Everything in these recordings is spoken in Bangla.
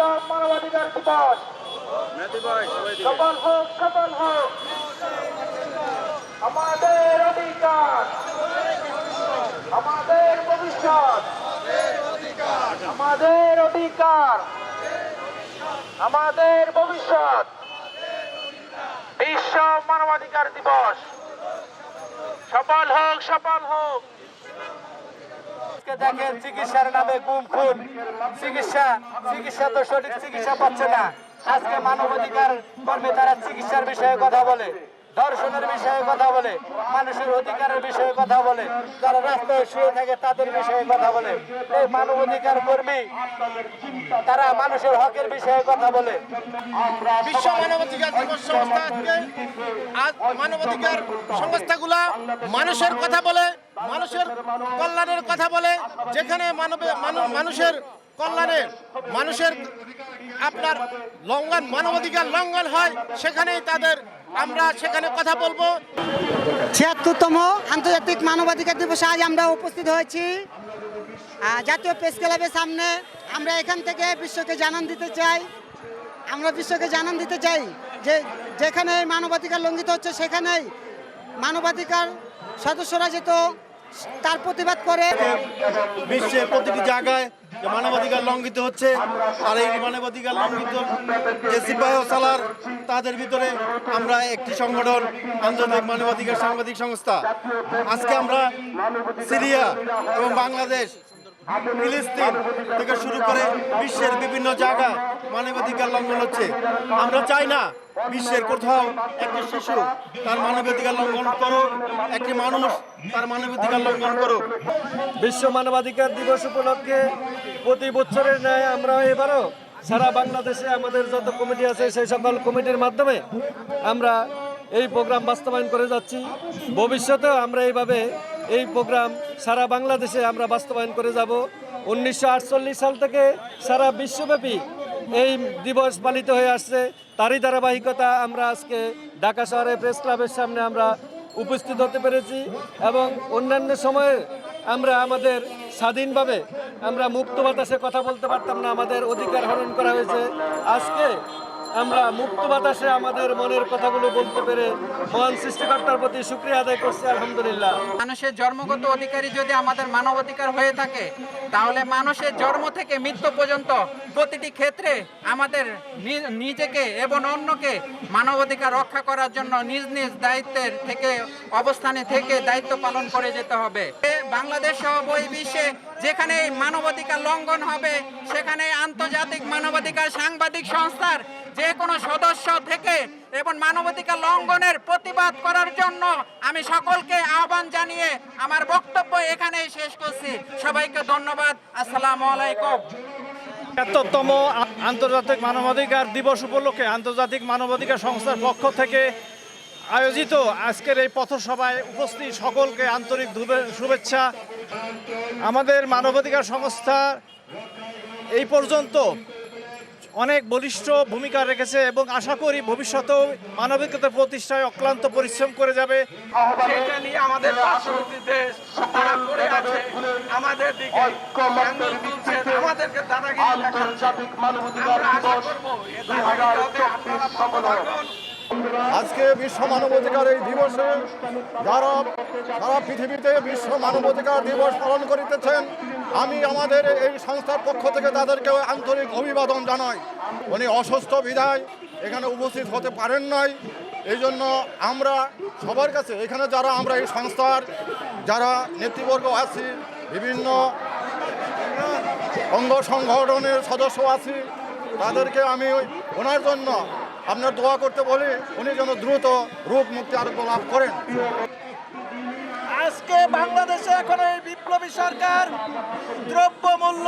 মানবাধিকার দিবস। সফল হোক সফল হোক। আমাদের অধিকার, আমাদের ভবিষ্যৎ, আমাদের অধিকার, আমাদের ভবিষ্যৎ। বিশ্ব মানবাধিকার দিবস। সফল হোক সফল হোক। আজকে দেখেন চিকিৎসার নামে গুম খুন। চিকিৎসা চিকিৎসা তো সঠিক চিকিৎসা পাচ্ছে না। আজকে মানবাধিকার কর্মে তারা চিকিৎসার বিষয়ে কথা বলে, দর্শনের বিষয়ে কথা বলে, মানুষের অধিকারের বিষয়ে কথা বলে, যারা রাস্তায় শুয়ে থাকে তাদের বিষয়ে কথা বলে। এই মানবাধিকার কর্মী, তারা মানুষের হকের বিষয়ে কথা বলে। বিশ্ব মানবাধিকার দিবস সংস্থা আজ মানবাধিকার সংস্থাগুলা মানুষের কথা বলে মানুষের কল্যাণের কথা বলে, যেখানে মানুষের কল্যাণে মানুষের আপনার লঙ্ঘন, মানবাধিকার লঙ্ঘন হয়, সেখানেই তাদের আমরা সেখানে কথা বলব। ছিয়াত্তরতম আন্তর্জাতিক মানবাধিকার দিবসে আজ আমরা উপস্থিত হয়েছি। জাতীয় প্রেস ক্লাবের সামনে আমরা এখান থেকে বিশ্বকে জানান দিতে চাই। আমরা বিশ্বকে জানান দিতে চাই যে যেখানে মানবাধিকার লঙ্ঘিত হচ্ছে, সেখানেই মানবাধিকার সদস্যরা যেত তার প্রতিবাদ করে। বিশ্বের প্রতিটি জায়গায় যে মানবাধিকার লঙ্ঘিত হচ্ছে, আর এই মানবাধিকার লঙ্ঘিত যে সিপাহ সালার, তাদের ভিতরে আমরা একটি সংগঠন আন্তর্জাতিক মানবাধিকার সাংবাদিক সংস্থা। আজকে আমরা সিরিয়া এবং বাংলাদেশ ফিলিস্তিন থেকে শুরু করে বিশ্বের বিভিন্ন জায়গায় মানবাধিকার লঙ্ঘন হচ্ছে। আমরা চাই না বিশ্বের কোথাও একটি শিশু তার মানবাধিকার লঙ্ঘন করুক একটি মানুষ তার মানবাধিকার লঙ্ঘন করুক। বিশ্ব মানবাধিকার দিবস উপলক্ষে প্রতি বছরের ন্যায় আমরা এবারও সারা বাংলাদেশে আমাদের যত কমিটি আছে সেই সকল কমিটির মাধ্যমে আমরা এই প্রোগ্রাম বাস্তবায়ন করে যাচ্ছি। ভবিষ্যতেও আমরা এইভাবে এই প্রোগ্রাম সারা বাংলাদেশে আমরা বাস্তবায়ন করে যাব। উনিশশো আটচল্লিশ সাল থেকে সারা বিশ্বব্যাপী এই দিবস পালিত হয়ে আসছে। তারই ধারাবাহিকতা আমরা আজকে ঢাকা শহরে প্রেস ক্লাবের সামনে আমরা উপস্থিত হতে পেরেছি এবং অন্যান্য সময়ে আমরা আমাদের স্বাধীনভাবে আমরা মুক্ত বাতাসে কথা বলতে পারতাম না, আমাদের অধিকার হরণ করা হয়েছে। আজকে আমরা মুক্ত বাতাসে আমাদের মনের কথাগুলো বলতে পেরে মহান সৃষ্টিকর্তার প্রতি শুক্রিয়া আদায় করছি, আলহামদুলিল্লাহ। মানুষের জন্মগত অধিকারী যদি আমাদের মানবাধিকার হয়ে থাকে, তাহলে মানুষের জন্ম থেকে মৃত্যু পর্যন্ত প্রতিটি ক্ষেত্রে আমাদের নিজেকে এবং অন্যকে মানবাধিকার রক্ষা করার জন্য নিজ নিজ দায়িত্বের থেকে, অবস্থানে থেকে দায়িত্ব পালন করে যেতে হবে। বাংলাদেশ সহ বিশ্বে যেখানে মানবাধিকার লঙ্ঘন হবে, সেখানে আন্তর্জাতিক মানবাধিকার সাংবাদিক সংস্থার যে কোনো সদস্য থেকে এবং মানবাধিকার লঙ্ঘনের প্রতিবাদ করার জন্য আমি সকলকে আহ্বান জানিয়ে আমার বক্তব্য এখানেই শেষ করছি। সবাইকে ধন্যবাদ। আসসালামু আলাইকুম। একাত্তরতম আন্তর্জাতিক মানবাধিকার দিবস উপলক্ষে আন্তর্জাতিক মানবাধিকার সংস্থার পক্ষ থেকে আয়োজিত আজকের এই পথসভায় উপস্থিত সকলকে আন্তরিক শুভেচ্ছা। আমাদের মানবাধিকার সংস্থা এই পর্যন্ত অনেক বলিষ্ঠ ভূমিকা রেখেছে এবং আশা করি ভবিষ্যতেও মানবিকতা প্রতিষ্ঠায় অক্লান্ত পরিশ্রম করে যাবে। সেটা নিয়ে আমাদের পার্শ্ববর্তী দেশ তারা করে আছে। আমাদের দিকে আমাদেরকে দাদাগিরি আমরা আশা করব এ দাদাগিরিটাকে আপনারা বন্ধ রাখুন। আজকে বিশ্ব মানবাধিকার এই দিবসে যারা সারা পৃথিবীতে বিশ্ব মানবাধিকার দিবস পালন করিতেছেন আমি আমাদের এই সংস্থার পক্ষ থেকে তাদেরকে আন্তরিক অভিবাদন জানাই। উনি অসুস্থ বিধায় এখানে উপস্থিত হতে পারেন নাই। এই জন্য আমরা সবার কাছে, এখানে যারা আমরা এই সংস্থার যারা নেতৃবর্গ আছি, বিভিন্ন অঙ্গ সংগঠনের সদস্য আছি, তাদেরকে আমি ওনার জন্য আপনার দোয়া করতে বলি, উনি যেন দ্রুত রূপ মুক্তি আরোগ্য লাভ করেন। আজকে বাংলাদেশে এখন এই বিপ্লবী সরকার দ্রব্য মূল্য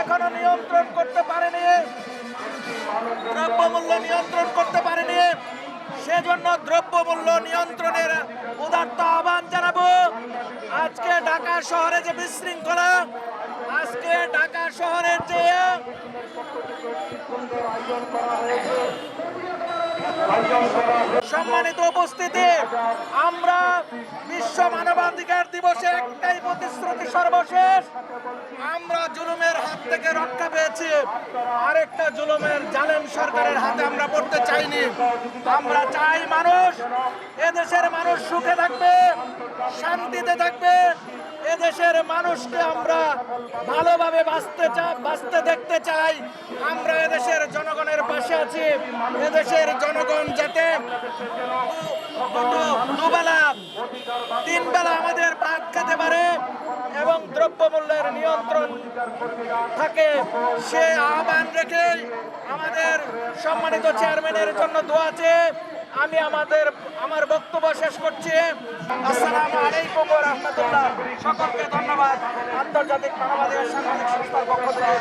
এখনও নিয়ন্ত্রণ করতে পারেনি। দ্রব্য মূল্য নিয়ন্ত্রণ করতে পারেনি। সেজন্য দ্রব্য মূল্য নিয়ন্ত্রণের উদার্ত আহ্বান জানাব। আজকে ঢাকা শহরে যে বিশৃঙ্খলা, আজকে ঢাকা শহরের যে সম্মানিত উপস্থিতি, আমরা বিশ্ব মানবাধিকার দিবসে একটাই প্রতিশ্রুতি সর্বশেষ। আমরা জুলুমের হাত থেকে রক্ষা পেয়েছি। আরেকটা জুলুমের জালেম সরকারের হাতে আমরা পড়তে চাইনি। আমরা চাই মানুষ এদেশের মানুষ সুখে থাকবে, শান্তিতে থাকবে। এদেশের মানুষকে আমরা ভালোভাবে বাঁচতে চা, বাঁচতে দেখতে চাই। আমরা এদেশের জনগণের পাশে আছি। এদেশের জনগণ যাতে দুবেলা তিন বেলা আমাদের ভাত খেতে পারে এবং দ্রব্যমূল্যের নিয়ন্ত্রণ থাকে, সে আহ্বান রেখে আমাদের সম্মানিত চেয়ারম্যানের জন্য দোয়া চেয়ে আমি আমাদের আমার বক্তব্য শেষ করছি। আসসালামু আলাইকুম ওয়া রাহমাতুল্লাহ। সকলকে ধন্যবাদ। আন্তর্জাতিক মানবাধিকার সাংবাদিক সংস্থার পক্ষ থেকে।